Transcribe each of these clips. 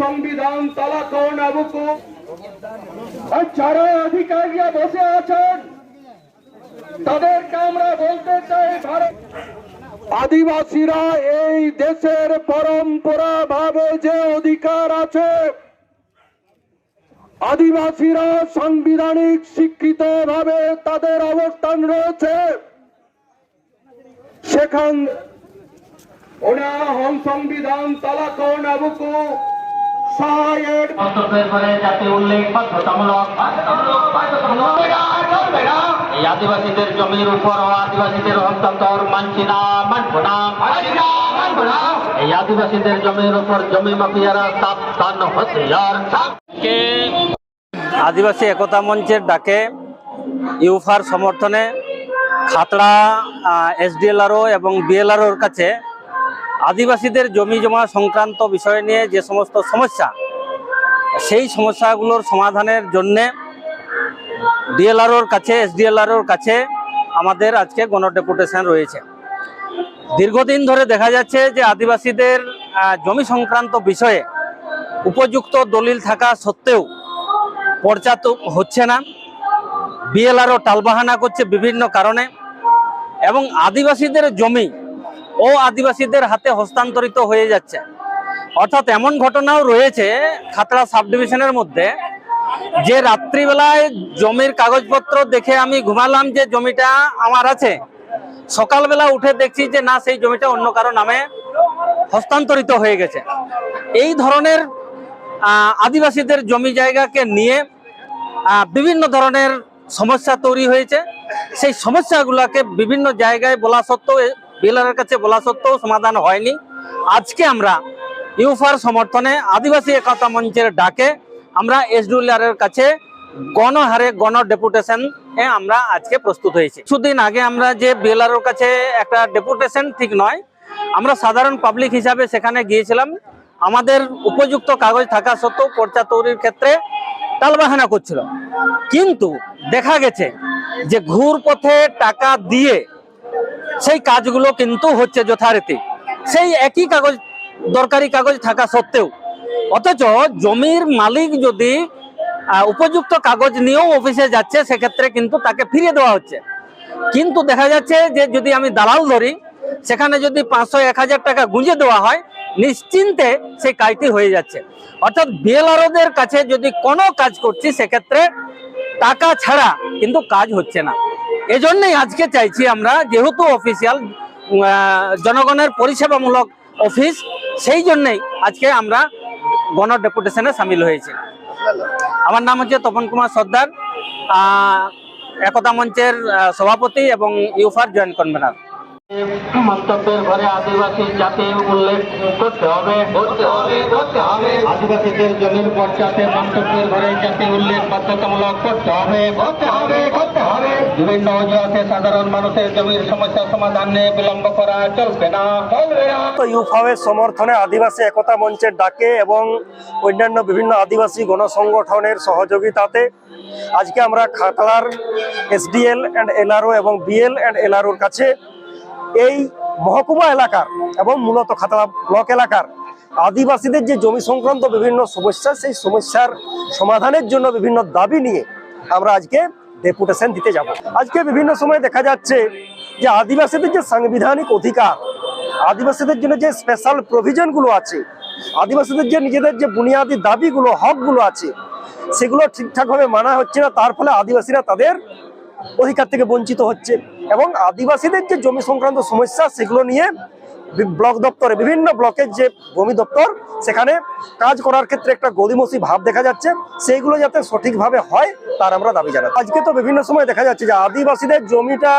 সংবিধান তালা কোন যারা অধিকারীরা বসে আছেন, তাদেরকে আমরা বলতে চাই ভারত আদিবাসীরা এই দেশের পরম্পরা ভাবে যে অধিকার আছে, আদিবাসীরা সাংবিধানিক শিক্ষিত ভাবে তাদের অবস্থান রয়েছে। সেখান ওনা সংবিধান তালা কোন সহায়ের মন্তব্যের পরে জাতীয় উল্লেখ বাধ্যতামূলক এই আদিবাসীদের জমির উপর আদিবাসীদের হস্তান্তর মানছি না মানব না। এই আদিবাসীদের জমির উপর জমি মাফিয়ারা হতিয়ার আদিবাসী একতা মঞ্চের ডাকে ইউফার সমর্থনে খাতড়া এসডিএলআরও এবং বিএলআরওর কাছে আদিবাসীদের জমি জমা সংক্রান্ত বিষয় নিয়ে যে সমস্ত সমস্যা, সেই সমস্যাগুলোর সমাধানের জন্যে ডিএলআরওর কাছে, এসডিএলআরওর কাছে আমাদের আজকে গণডেপুটেশন রয়েছে। দীর্ঘদিন ধরে দেখা যাচ্ছে যে আদিবাসীদের জমি সংক্রান্ত বিষয়ে উপযুক্ত দলিল থাকা সত্ত্বেও পর্চা তো হচ্ছে না। বিএলআরও টালবাহানা করছে বিভিন্ন কারণে এবং আদিবাসীদের জমি ও আদিবাসীদের হাতে হস্তান্তরিত হয়ে যাচ্ছে। অর্থাৎ এমন ঘটনাও রয়েছে খাতড়া সাব ডিভিশনের মধ্যে, যে রাত্রিবেলায় জমির কাগজপত্র দেখে আমি ঘুমালাম যে জমিটা আমার আছে। সকালবেলা উঠে দেখছি যে না, সেই জমিটা অন্য কারও নামে হস্তান্তরিত হয়ে গেছে। এই ধরনের আদিবাসীদের জমি জায়গাকে নিয়ে বিভিন্ন ধরনের সমস্যা তৈরি হয়েছে। সেই সমস্যাগুলোকে বিভিন্ন জায়গায় বলা সত্ত্বেও বিলারের কাছে বলা সত্ত্বেও সমাধান হয়নি। আজকে আমরা ইউফার সমর্থনে আদিবাসী একতা মঞ্চের ডাকে আমরা এসডিউলার এর কাছে গণহারে গণ ডেপুটেশন এ আমরা আজকে প্রস্তুত হয়েছি। কিছুদিন আগে আমরা যে বিএলআর কাছে একটা ডেপুটেশন ঠিক নয়, আমরা সাধারণ পাবলিক হিসাবে সেখানে গিয়েছিলাম। আমাদের উপযুক্ত কাগজ থাকা সত্ত্বেও পর্চা তৈরির ক্ষেত্রে টালবাহানা করছিল। কিন্তু দেখা গেছে যে ঘুর পথে টাকা দিয়ে সেই কাজগুলো কিন্তু হচ্ছে যথারীতি। সেই একই কাগজ, দরকারি কাগজ থাকা সত্ত্বেও। অথচ জমির মালিক যদি উপযুক্ত কাগজ নিয়েও অফিসে যাচ্ছে, সেক্ষেত্রে কিন্তু তাকে ফিরিয়ে দেওয়া হচ্ছে। কিন্তু দেখা যাচ্ছে যে যদি আমি দালাল ধরি, সেখানে যদি পাঁচশো, এক হাজার টাকা গুঁজে দেওয়া হয়, নিশ্চিন্তে সেই কাজটি হয়ে যাচ্ছে। অর্থাৎ বিএলআরওদের কাছে যদি কোনো কাজ করছি, সেক্ষেত্রে টাকা ছাড়া কিন্তু কাজ হচ্ছে না। এজন্যই আজকে চাইছি আমরা, যেহেতু অফিসিয়াল জনগণের পরিষেবামূলক অফিস সেই জন্যই আজকে আমরা গণ ডেপুটেশনে সামিল হয়েছি। আমার নাম হচ্ছে তপন কুমার সর্দার একতা মঞ্চের সভাপতি এবং ইউফার জয়েন্ট কনভেনার মন্তব্যের ঘরে আদিবাসী জাতির উল্লেখ করতে হবে। করতে হবে করতে হবে। আদিবাসীদের জমির পর্চাতে মন্তব্যের ঘরে জাতির উল্লেখ বাধ্যতামূলক করতে হবে। করতে হবে করতে হবে। বিভিন্ন অজুহাতে সাধারণ মানুষের জমির সমস্যা সমাধানে বিলম্ব করা চলবে না চলবে না। তো ইউফাওয়ের সমর্থনে আদিবাসী একতা মঞ্চের ডাকে এবং অন্যান্য বিভিন্ন আদিবাসী গণসংগঠনের সহযোগিতাতে আজকে আমরা খাতড়ার এসডিএল অ্যান্ড এলআরও এবং বিএল অ্যান্ড এলআরওর কাছে এই মহকুমা এলাকার এবং মূলত খাতড়া ব্লক এলাকার আদিবাসীদের যে জমি সংক্রান্ত বিভিন্ন সমস্যা, সেই সমস্যার সমাধানের জন্য বিভিন্ন দাবি নিয়ে আমরা আজকে ডেপুটেশন দিতে যাব। আজকে বিভিন্ন সময় দেখা যাচ্ছে যে আদিবাসীদের যে সাংবিধানিক অধিকার, আদিবাসীদের জন্য যে স্পেশাল প্রভিজনগুলো আছে, আদিবাসীদের যে নিজেদের যে বুনিয়াদী দাবিগুলো, হকগুলো আছে, সেগুলো ঠিকঠাকভাবে মানা হচ্ছে না, তার ফলে আদিবাসীরা তাদের অধিকার থেকে বঞ্চিত হচ্ছে। এবং আদিবাসীদের যে জমি সংক্রান্ত সমস্যা, সেগুলো নিয়ে ব্লক দপ্তরে, বিভিন্ন ব্লকের যে ভূমি দপ্তর, সেখানে কাজ করার ক্ষেত্রে একটা গদিমসি ভাব দেখা যাচ্ছে। সেইগুলো যাতে সঠিকভাবে হয়, তার আমরা দাবি জানাই আজকে তো বিভিন্ন সময় দেখা যাচ্ছে যে আদিবাসীদের জমিটা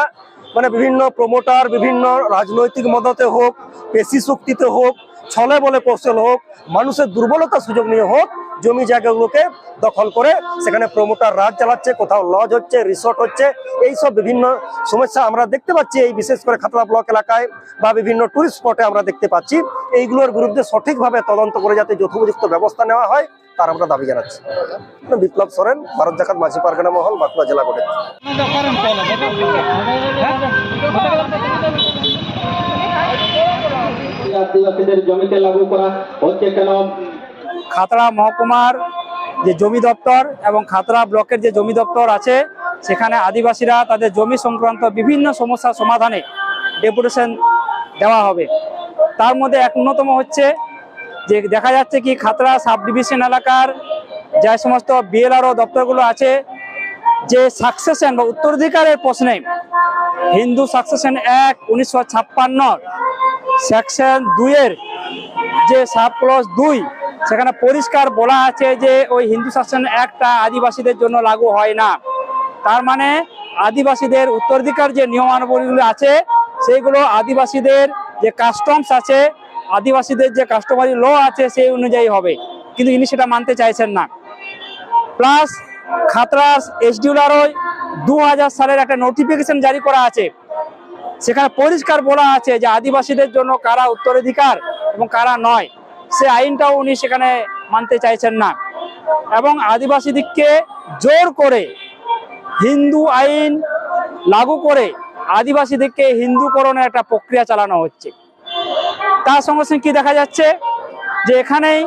মানে বিভিন্ন প্রমোটার বিভিন্ন রাজনৈতিক মদতে হোক, পেশি শক্তিতে হোক, ছলে বলে কৌশল হোক, মানুষের দুর্বলতা সুযোগ নিয়ে হোক জমি জায়গাগুলোকে দখল করে সেখানে প্রমোটার রাজ চালাচ্ছে, কোথাও লজ হচ্ছে রিসোর্ট হচ্ছে এই সব বিভিন্ন সমস্যা আমরা দেখতে পাচ্ছি এই বিশেষ করে খাতলা ব্লক এলাকায় বা বিভিন্ন টুরিস্ট স্পটে আমরা দেখতে পাচ্ছি। এইগুলোর বিরুদ্ধে সঠিকভাবে তদন্ত করে যাতে যথোপযুক্ত ব্যবস্থা নেওয়া হয়, তার আমরা দাবি জানাচ্ছি। বিপ্লব সরেন, ভারত জাকাত মাঝি পারগানা মহল, বাঁকুড়া জেলা গঠন আদিবাসীদের জমিতে লাগু করা হচ্ছে কেন? খাতড়া মহকুমার যে জমি দপ্তর এবং খাতড়া ব্লকের যে জমি দপ্তর আছে, সেখানে আদিবাসীরা তাদের জমি সংক্রান্ত বিভিন্ন সমস্যার সমাধানে ডেপুটেশন দেওয়া হবে। তার মধ্যে এক অন্যতম হচ্ছে যে দেখা যাচ্ছে কি খাতড়া সাব ডিভিশন এলাকার যে সমস্ত বিএলআরও দপ্তরগুলো আছে, যে সাকসেশন বা উত্তরাধিকারের প্রশ্নে হিন্দু সাকসেশন অ্যাক্ট উনিশশো ছাপ্পান্ন, সেকশন দুইয়ের যে সাব ক্লজ দুই সেখানে পরিষ্কার বলা আছে যে ওই হিন্দু শাসন একটা আদিবাসীদের জন্য লাগু হয় না। তার মানে আদিবাসীদের উত্তরাধিকার যে নিয়মানুবলীগুলো আছে, সেইগুলো আদিবাসীদের যে কাস্টমস আছে, আদিবাসীদের যে কাস্টমারি ল আছে, সেই অনুযায়ী হবে। কিন্তু ইনি সেটা মানতে চাইছেন না। প্লাস খাতরাস এসডিউলারও দু হাজার সালের একটা নোটিফিকেশন জারি করা আছে। সেখানে পরিষ্কার বলা আছে যে আদিবাসীদের জন্য কারা উত্তরাধিকার এবং কারা নয়। সে আইনটাও উনি সেখানে মানতে চাইছেন না। এবং আদিবাসীদিককে জোর করে হিন্দু আইন লাগু করে আদিবাসীদেরকে হিন্দুকরণের একটা প্রক্রিয়া চালানো হচ্ছে। তার সঙ্গে সঙ্গে কি দেখা যাচ্ছে যে এখানেই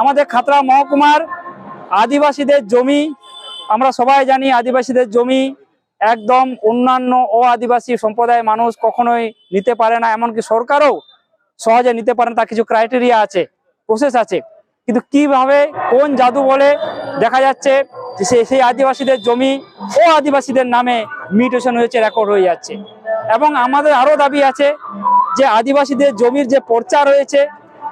আমাদের খাতড়া মহকুমার আদিবাসীদের জমি, আমরা সবাই জানি আদিবাসীদের জমি একদম অন্যান্য ও আদিবাসী সম্প্রদায়ের মানুষ কখনোই নিতে পারে না। এমনকি সরকারও সহজে নিতে পারেন, তার কিছু ক্রাইটেরিয়া আছে প্রসেস আছে। কিন্তু কীভাবে, কোন জাদু বলে দেখা যাচ্ছে যে সেই আদিবাসীদের জমি ও আদিবাসীদের নামে মিউটেশন হয়েছে রেকর্ড হয়ে যাচ্ছে। এবং আমাদের আরও দাবি আছে যে আদিবাসীদের জমির যে পর্চা রয়েছে,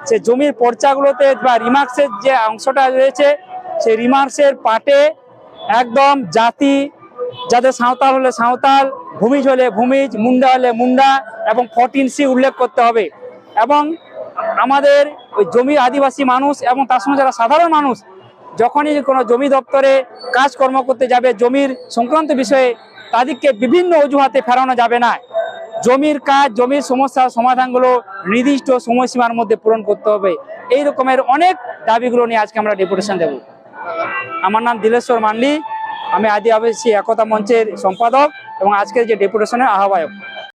সে জমির পর্চাগুলোতে বা রিমার্কসের যে অংশটা রয়েছে, সেই রিমার্কসের পাটে একদম জাতি, যাদের সাঁওতাল হলে সাঁওতাল, ভূমিজ হলে ভূমিজ, মুন্ডা হলে মুন্ডা এবং ফোরটিন সি উল্লেখ করতে হবে। এবং আমাদের ওই জমি আদিবাসী মানুষ এবং তার সঙ্গে যারা সাধারণ মানুষ, যখনই কোনো জমি দপ্তরে কাজকর্ম করতে যাবে, জমির সংক্রান্ত বিষয়ে তাদেরকে বিভিন্ন অজুহাতে ফেরানো যাবে না। জমির কাজ, জমির সমস্যার সমাধানগুলো নির্দিষ্ট সময়সীমার মধ্যে পূরণ করতে হবে। এই রকমের অনেক দাবিগুলো নিয়ে আজকে আমরা ডেপুটেশন দেব। আমার নাম দিলেশ্বর মান্ডি, আমি আদিবাসী একতা মঞ্চের সম্পাদক এবং আজকের যে ডেপুটেশনের আহ্বায়ক।